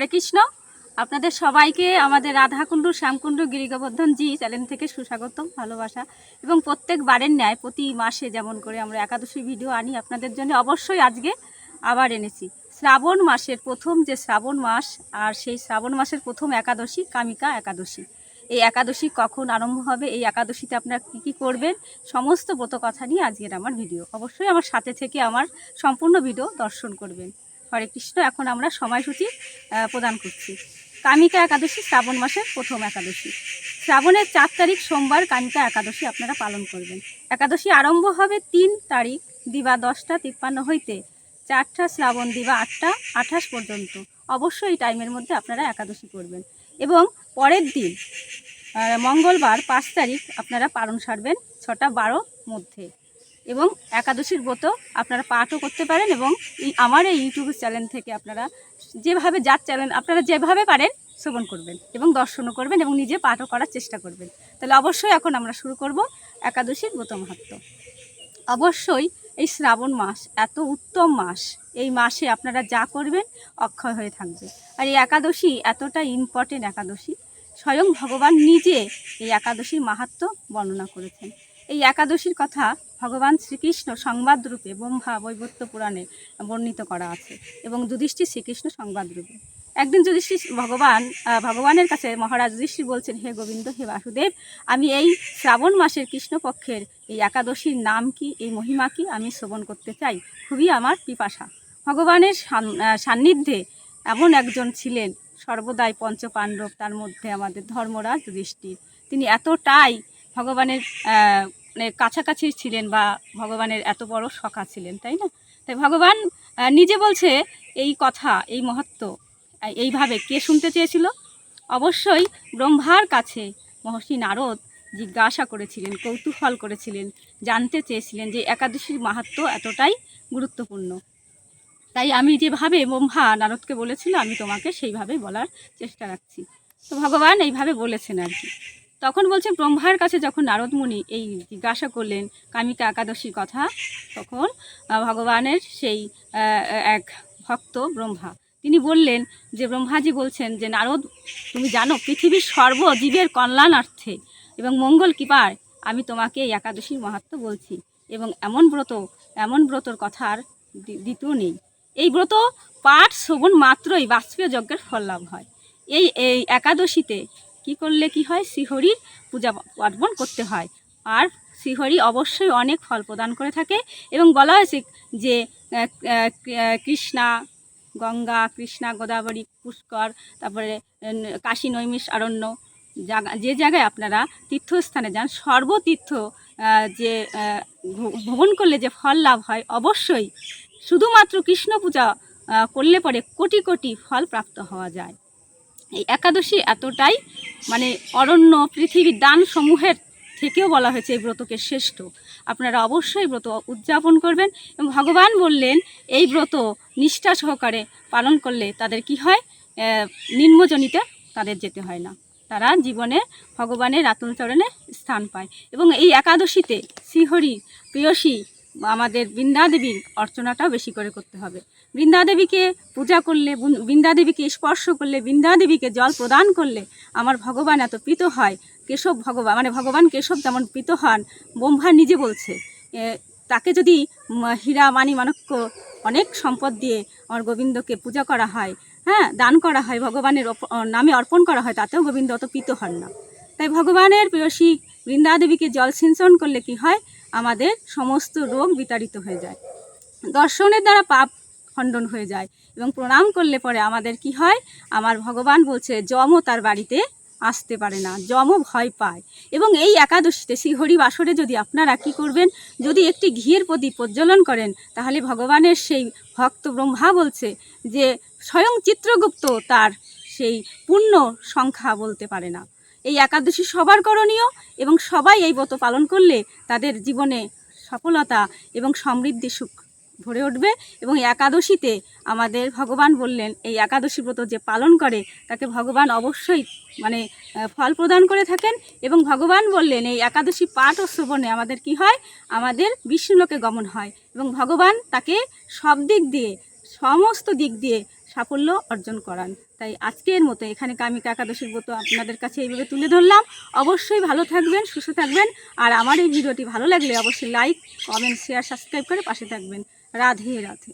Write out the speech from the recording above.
হরে কৃষ্ণ। আপনাদের সবাইকে আমাদের রাধাকুণ্ড, শ্যামকুণ্ড, গিরিগোবর্ধন জি চ্যানেল থেকে সুস্বাগতম, ভালোবাসা। এবং প্রত্যেক বারের ন্যায় প্রতি মাসে যেমন করে আমরা একাদশী ভিডিও আনি আপনাদের জন্য, অবশ্যই আজকে আবার এনেছি। শ্রাবণ মাসের প্রথম যে শ্রাবণ মাস, আর সেই শ্রাবণ মাসের প্রথম একাদশী, কামিকা একাদশী। এই একাদশী কখন আরম্ভ হবে, এই একাদশীতে আপনারা কী কী করবেন, সমস্ত ব্রত কথা নিয়ে আজকের আমার ভিডিও। অবশ্যই আমার সাথে থেকে আমার সম্পূর্ণ ভিডিও দর্শন করবেন। হরে কৃষ্ণ এখন আমরা সময়সূচি প্রদান করছি। কামিকা একাদশী, শ্রাবণ মাসের প্রথম একাদশী। শ্রাবণের চার তারিখ সোমবার কামিকা একাদশী আপনারা পালন করবেন। একাদশী আরম্ভ হবে তিন তারিখ, দিবা দশটা তিপ্পান্ন হইতে। চারটা শ্রাবণ, দিবা আটটা আঠাশ পর্যন্ত। অবশ্যই এই টাইমের মধ্যে আপনারা একাদশী করবেন। এবং পরের দিন মঙ্গলবার পাঁচ তারিখ আপনারা পালন সারবেন, ছটা বারো মধ্যে। এবং একাদশীর ব্রত আপনারা পাঠও করতে পারেন এবং আমার এই ইউটিউব চ্যানেল থেকে আপনারা যেভাবে যার চ্যানেল আপনারা যেভাবে পারেন শ্রবণ করবেন এবং দর্শনও করবেন এবং নিজে পাঠও করার চেষ্টা করবেন। তাহলে অবশ্যই এখন আমরা শুরু করব একাদশীর ব্রত মাহাত্ম অবশ্যই এই শ্রাবণ মাস এত উত্তম মাস, এই মাসে আপনারা যা করবেন অক্ষয় হয়ে থাকবে। আর এই একাদশী এতটা ইম্পর্টেন্ট একাদশী, স্বয়ং ভগবান নিজে এই একাদশীর মাহাত্ম বর্ণনা করেছেন। এই একাদশীর কথা ভগবান শ্রীকৃষ্ণ সংবাদ রূপে ব্রহ্মা বৈবত্য পুরাণে বর্ণিত করা আছে এবং যুধিষ্ঠির শ্রীকৃষ্ণ সংবাদ রূপে একদিন যুধিষ্ঠির ভগবান ভগবানের কাছে মহারাজ যুধিষ্ঠির বলছেন, হে গোবিন্দ, হে বাসুদেব, আমি এই শ্রাবণ মাসের কৃষ্ণপক্ষের এই একাদশীর নাম কি, এই মহিমা কি, আমি শ্রবণ করতে চাই। খুবই আমার পিপাসা। ভগবানের সান্নিধ্যে এমন একজন ছিলেন, সর্বদাই পঞ্চপাণ্ডব, তার মধ্যে আমাদের ধর্মরাজ যুধিষ্ঠির। তিনি এতটাই ভগবানের মানে কাছাকাছি ছিলেন বা ভগবানের এত বড় সখা ছিলেন, তাই না? তাই ভগবান নিজে বলছে, এই কথা, এই মহত্ব এইভাবে কে শুনতে চেয়েছিল? অবশ্যই ব্রহ্মার কাছে মহর্ষি নারদ জিজ্ঞাসা করেছিলেন, কৌতূহল করেছিলেন, জানতে চেয়েছিলেন যে একাদশীর মাহাত্ম এতটাই গুরুত্বপূর্ণ। তাই আমি যেভাবে ব্রহ্মা নারদকে বলেছিল আমি তোমাকে সেইভাবে বলার চেষ্টা রাখছি। তো ভগবান এইভাবে বলেছেন আর কি। তখন বলছেন ব্রহ্মার কাছে যখন নারদ মুনি এই জিজ্ঞাসা করলেন কামিকা একাদশীর কথা, তখন ভগবানের সেই এক ভক্ত ব্রহ্মা, তিনি বললেন যে ব্রহ্মাজি বলছেন যে, নারদ, তুমি জানো পৃথিবীর সর্বজীবের কল্যাণার্থে এবং মঙ্গল কৃপায় আমি তোমাকে এই একাদশীর মাহাত্ম বলছি এবং এমন ব্রত, এমন ব্রতর কথা আর দ্বি- দ্বিতীয় নেই। এই ব্রত পাঠ শ্রবণ মাত্রই বাষ্পীয় যজ্ঞের ফল লাভ হয়। এই এই একাদশীতে কি করলে কি হয়? শ্রীহরির পূজা পার্বণ করতে হয়। আর শ্রীহরি অবশ্যই অনেক ফল প্রদান করে থাকে এবং বলা হয়েছে যে কৃষ্ণা, গঙ্গা, কৃষ্ণা, গোদাবরী, পুষ্কর, তারপরে কাশী, নৈমিষ অরণ্য যে জায়গায় আপনারা তীর্থস্থানে যান, সর্বতীর্থ যে ভ্রমণ করলে যে ফল লাভ হয়, অবশ্যই শুধুমাত্র কৃষ্ণ পূজা করলে পরে কোটি কোটি ফল প্রাপ্ত হওয়া যায়। এই একাদশী এতটাই মানে অরণ্য পৃথিবীর দান সমূহের থেকেও বলা হয়েছে এই ব্রতকে শ্রেষ্ঠ। আপনারা অবশ্যই ব্রত উদযাপন করবেন এবং ভগবান বললেন, এই ব্রত নিষ্ঠা সহকারে পালন করলে তাদের কি হয়? নিম্নজনিতে তাদের যেতে হয় না। তারা জীবনে ভগবানের আতুল চরণে স্থান পায় এবং এই একাদশীতে শ্রীহরি, প্রিয়সী আমাদের বৃন্দাদেবীর অর্চনাটাও বেশি করে করতে হবে। বৃন্দাদেবীকে পূজা করলে, বৃন- বৃন্দাদেবীকে স্পর্শ করলে, বৃন্দাদেবীকে জল প্রদান করলে আমার ভগবান এত প্রীত হয়। কেশব ভগবান মানে ভগবান কেশব যেমন প্রীত হন, ব্রহ্মা নিজে বলছে তাকে যদি হীরা মানি মানক্য অনেক সম্পদ দিয়ে আমার গোবিন্দকে পূজা করা হয় হ্যাঁ দান করা হয়, ভগবানের নামে অর্পণ করা হয়, তাতেও গোবিন্দ অত প্রীত হন না। তাই ভগবানের প্রিয়সী বৃন্দাদেবীকে জল সিঞ্চন করলে কি হয়? আমাদের সমস্ত রোগ বিতাড়িত হয়ে যায়। দর্শনের দ্বারা পাপ খণ্ডন হয়ে যায় এবং প্রণাম করলে পরে আমাদের কি হয়? আমার ভগবান বলছে, যমও তার বাড়িতে আসতে পারে না, যমও ভয় পায়। এবং এই একাদশীতে শ্রীহরি বাসরে যদি আপনারা কি করবেন, যদি একটি ঘিয়ের প্রদীপ প্রজ্বলন করেন, তাহলে ভগবানের সেই ভক্ত ব্রহ্মা বলছে যে, স্বয়ং চিত্রগুপ্ত তার সেই পূর্ণ সংখ্যা বলতে পারে না। এই একাদশী সবার করণীয় এবং সবাই এই ব্রত পালন করলে তাদের জীবনে সফলতা এবং সমৃদ্ধি সুখ ভরে উঠবে এবং একাদশীতে আমাদের ভগবান বললেন, এই একাদশী ব্রত যে পালন করে, তাকে ভগবান অবশ্যই মানে ফল প্রদান করে থাকেন এবং ভগবান বললেন, এই একাদশী পাঠ ও শ্রবণে আমাদের কি হয়? আমাদের বিষ্ণুলোকে গমন হয় এবং ভগবান তাকে সব দিক দিয়ে, সমস্ত দিক দিয়ে সাফল্য অর্জন করান। তাই আজকের মতো এখানে কামিকা একাদশীর মতো আপনাদের কাছে এইভাবে তুলে ধরলাম। অবশ্যই ভালো থাকবেন, সুস্থ থাকবেন। আর আমার এই ভিডিওটি ভালো লাগলে অবশ্যই লাইক কমেন্ট শেয়ার সাবস্ক্রাইব করে পাশে থাকবেন। রাধে রাধে।